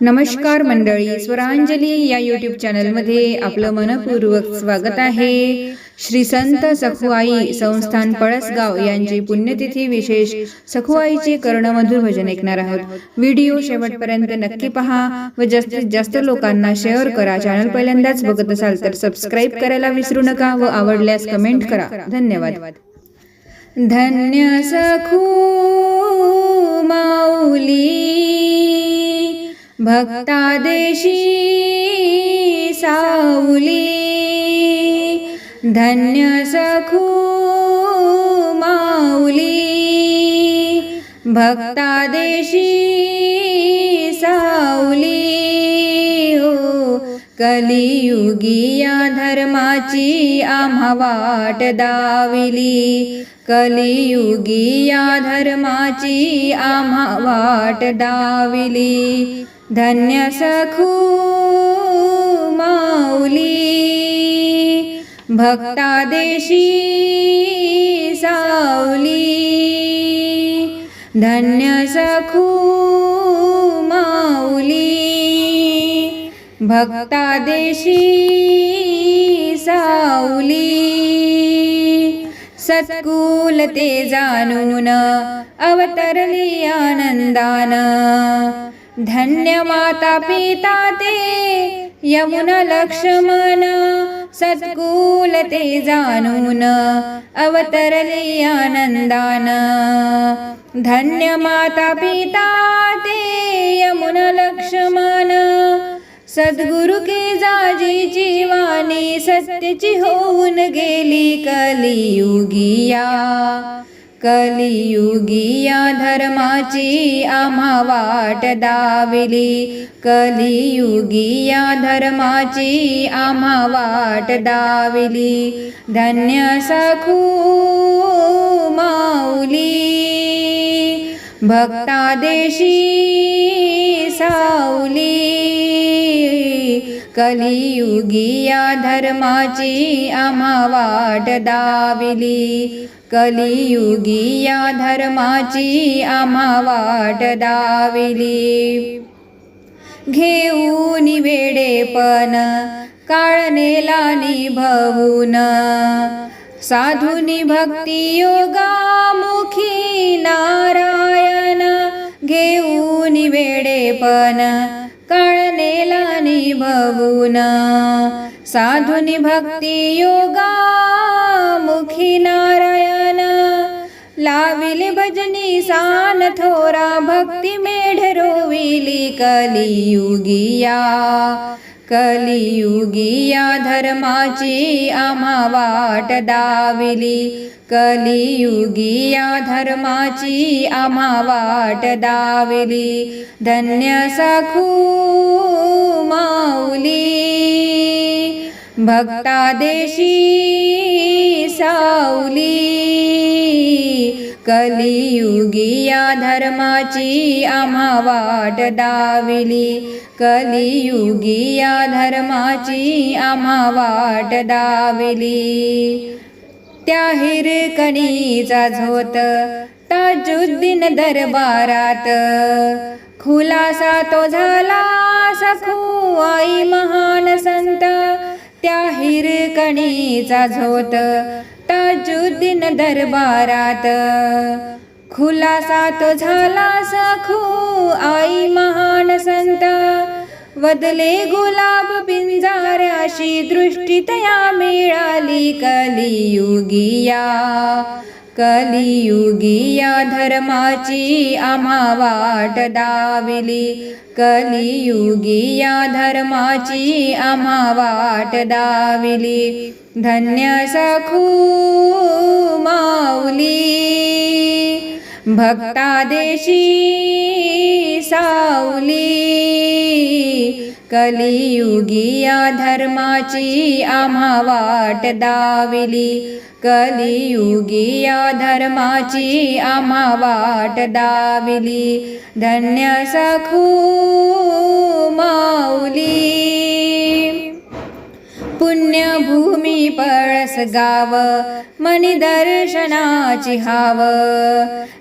नमस्कार मंडळी स्वरांजली या यूट्यूब चॅनलमध्ये आपलं मनपूर्वक स्वागत आहे. श्री संत सखुआई संस्थान पळसगाव यांची पुण्यतिथी विशेष सखुआईचे कर्णमधुर भजन ऐकणार आहोत. व्हिडिओ शेवटपर्यंत नक्की पहा व जास्तीत जास्त लोकांना शेअर करा. चॅनल पहिल्यांदाच बघत असाल तर सबस्क्राईब करायला विसरू नका व आवडल्यास कमेंट करा. धन्यवाद धन्य सखू माऊली भक्ता देशी धन्य सखू माऊली भक्ता देशी हो कलियुगी या धर्माची आम्हा वाट दाविली कलियुगी या धर्माची आम्हा वाट दाविली धन्य सखू माऊली भक्ता देशी सावली धन्य सखू माऊली भक्ता देशी सावली सत्कुल ते जाणून अवतरली आनंदान धन्य माता पिता ते यमुना लक्ष्मण सत्कुल ते जाणून अवतरले आनंदान. धन्य माता पिता ते यमुना लक्ष्मण सद्गुरु के जाजी जीवानी सत्यची होऊन गेली कलियुगिया. कलियुगिया धर्माची आम्हा वाट दाविली. कलियुगिया धर्माची आम्हा वाट दाविली. धन्य सखू माऊली. भक्ता देशी सावली कलियुगिया धर्माची आम्हा वाट दाविली. कलियुगिया धर्माची आम्हा वाट दाविली. घेऊन वेडेपण काळनेला निभवून साधुनी भक्ती योगामुखी नारायण घेऊन वेडेपण काळनेला साधुनी भक्ती योगामुखी नारायण. लाविले भजनी सान थोरा भक्ती मेढ रोविली कलियुगिया. कलियुगिया धर्माची आम्हा वाट दाविली. कलियुगिया धर्माची आम्हा वाट दाविली. धन्य साखू माऊली. भक्ता देशी सावली कलियुगिया धर्माची आम्हा वाट दाविली. कलियुगिया धर्माची आम्हा वाट दाविली. त्या हिरकणीचा झोत ताजुद्दीन दरबारात. खुलासा तो झाला सखू आई महान संत. त्या हिरकणीचा झोत ताजुद्दीन दरबारात. खुलासा तो झाला सखू आई महान संत. वदले गुलाब पिंजाऱ्याशी दृष्टी तया मिळाली कलियुगिया. कलियुगिया धर्माची आम्हा वाट दाविली. कलियुगिया धर्माची आम्हा वाट दाविली. धन्य सखू माऊली. भक्ता देशी कलियुगी कलियुगिया धर्माची आम्हा वाट दाविली. कलियुगिया धर्माची आम्हा वाट दाविली. धन्य सखू माऊली. पुण्यभूमी पळस गाव मणिदर्शनाची हाव.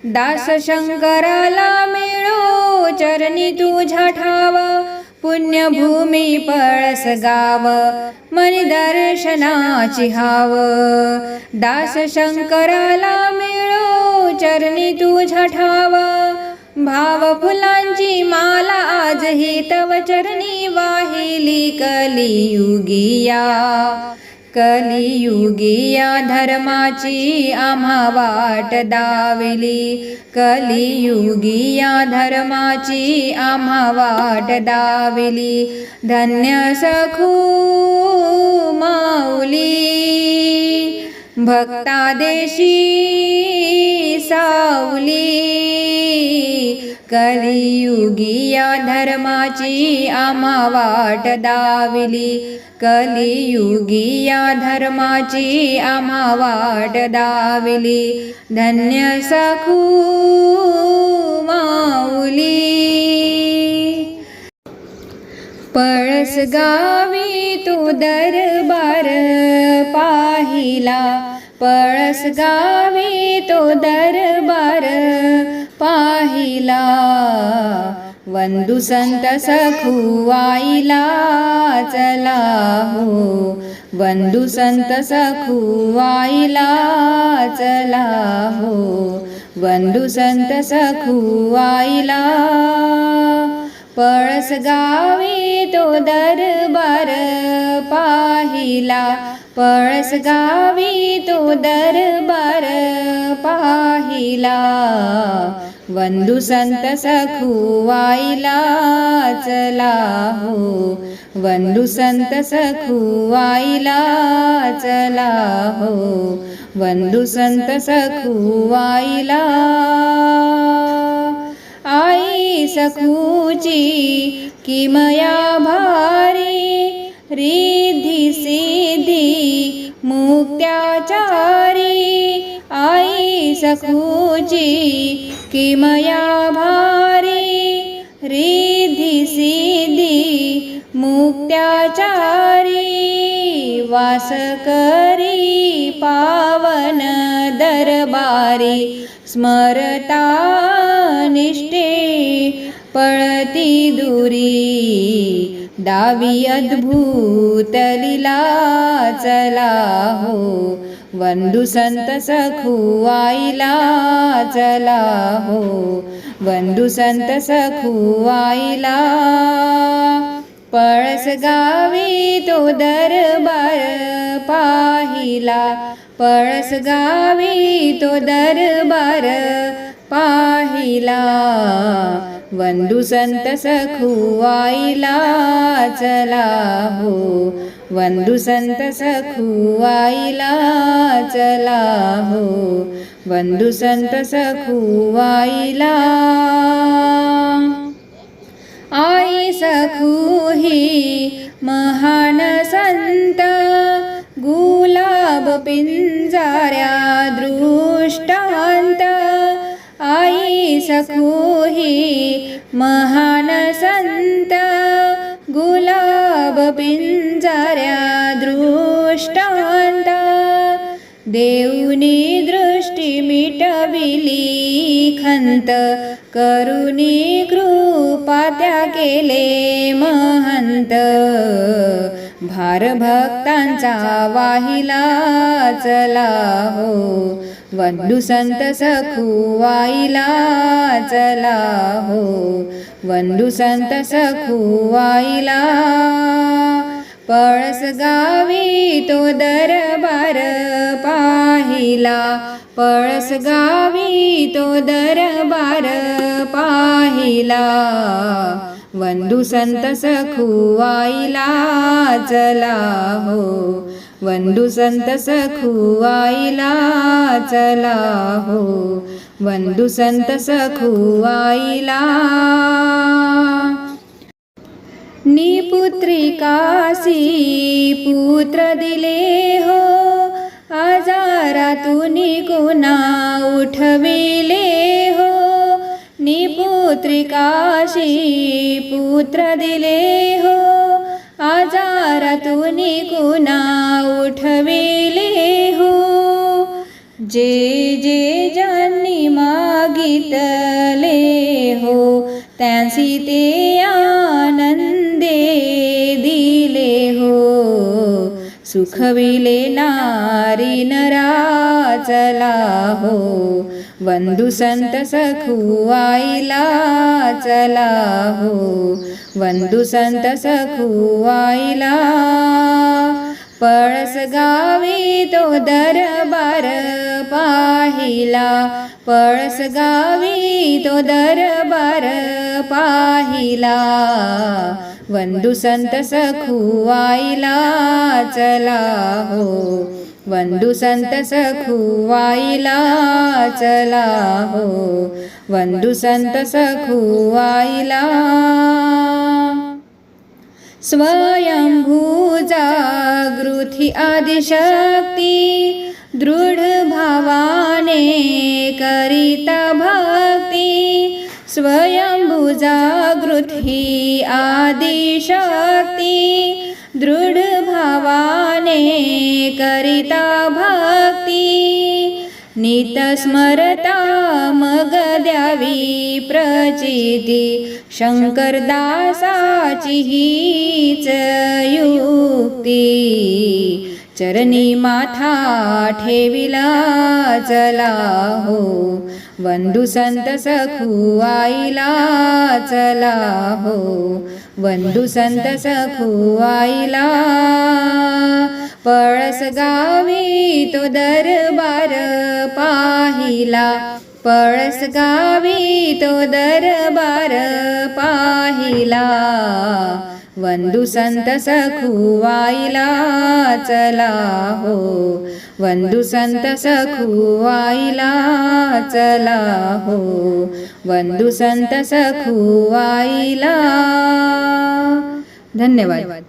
दास शंकराला मिळो चरणी तुझ्या ठाव. पुण्यभूमी पळस गाव मनी दर्शनाची हाव. दास शंकराला मिळो चरणी तुझ्या ठाव. भाव फुलांची माला आजही तव चरणी वाहिली कलियुगिया कलियुगिया धर्माची आम्हा वाट दाविली. कलियुगिया धर्माची आम्हा वाट दाविली. धन्य सखू माऊली. भक्ता देशी सावली. कलियुगिया धर्माची आमा वाट दाविली. कलियुगिया धर्माची आमा वाट दाविली. धन्य सखू माऊली. पळस गावी तू दरबार पाहिला. पळस गावी तो दरबार पाहिला. वंदू संत सखुवाईला चला हो. वंदू संत सखुवाईला चला हो. वंदू संत सखुवाईला पळस गावी तो दरबार पाहिला. पळस गावी तो दरबार पाहिला. वंदू संत सखू चला हो। वंदू संत सखुवाईला चला हो। वंदू संत सखुवाईला आई सखूची किमया भारी रिधी सिधी मुक्त्याचारी। आई सखूची किमया भारी रिधी सिद्धी मुक्त्याचारी वास करी पावन दरबारी स्मरता निष्ठे पळती दुरी दावी अद्भूत लीला चला हो वंदू संत सखू चला हो। वंदू संत सखू पळस गावी तो दरबार पाहिला। पळस गावी तो दरबार पाहिला। वंदू संत सखू चला हो। वंदु संत सखुवाईला चला हो। वंदु संत सखुवाईला आई सखू ही महान संत। गुलाब पिंजाऱ्या दृष्टांत। आई सखू ही महान संत। गुलाब पिंजाऱ्या दृष्टांत देऊनी दृष्टी मिटविली खंत करुणी कृपा त्या केले महंत. भार भक्तांचा वाहिला चला हो वंदू संत सखू चला हो वंदू संत सखू पळस गावी तो दरबार पाहिला. पळस गावी तो दरबार पाहिला. वंदू संत सखुवाईला चला हो. वंदू संत सखुवाईला चला हो. वंदू संत सखुवाईला नी निपुत्रिकासी पुत्र दिले हो. आजारातून कुणा उठविले हो. निपुत्रिकाशी पुत्र दिले हो. आजारातून कुणा उठविले हो. जे जे ज्यांनी मागितले हो त्यांसी ते सुखविले नारी नरा चला हो. वंदू संत सखू आईला चला हो. वंदू संत सखू आईला पळस गावी तो दरबार पाहिला. पळस गावी तो दरबार पाहिला. वंदु संत सखुवाईला चला हो. वंदू संत सखुवाईला चला हो. वंदु संत सखुवाईला हो. आईला स्वयंभू जागृती आदिशक्ती दृढ भावाने करिता भक्ती स्वयंभू जागृती आदिशक्ती दृढ भावाने करिता भक्ती। नित स्मरता मग द्यावी प्रचिती शंकरदासाची हीच युक्ती। चरणी माथा ठेविला चला हो वंदू संत सखू आईला चला हो। वंदू संत सखू आईला पळस गावी तो दरबार पाहिला। पळस गावी तो दरबार पाहिला। वंदू संत सखुवाईला चला हो। वंदू संत सखुवाईला चला हो। वंदू संत सखुवाईला धन्यवाद।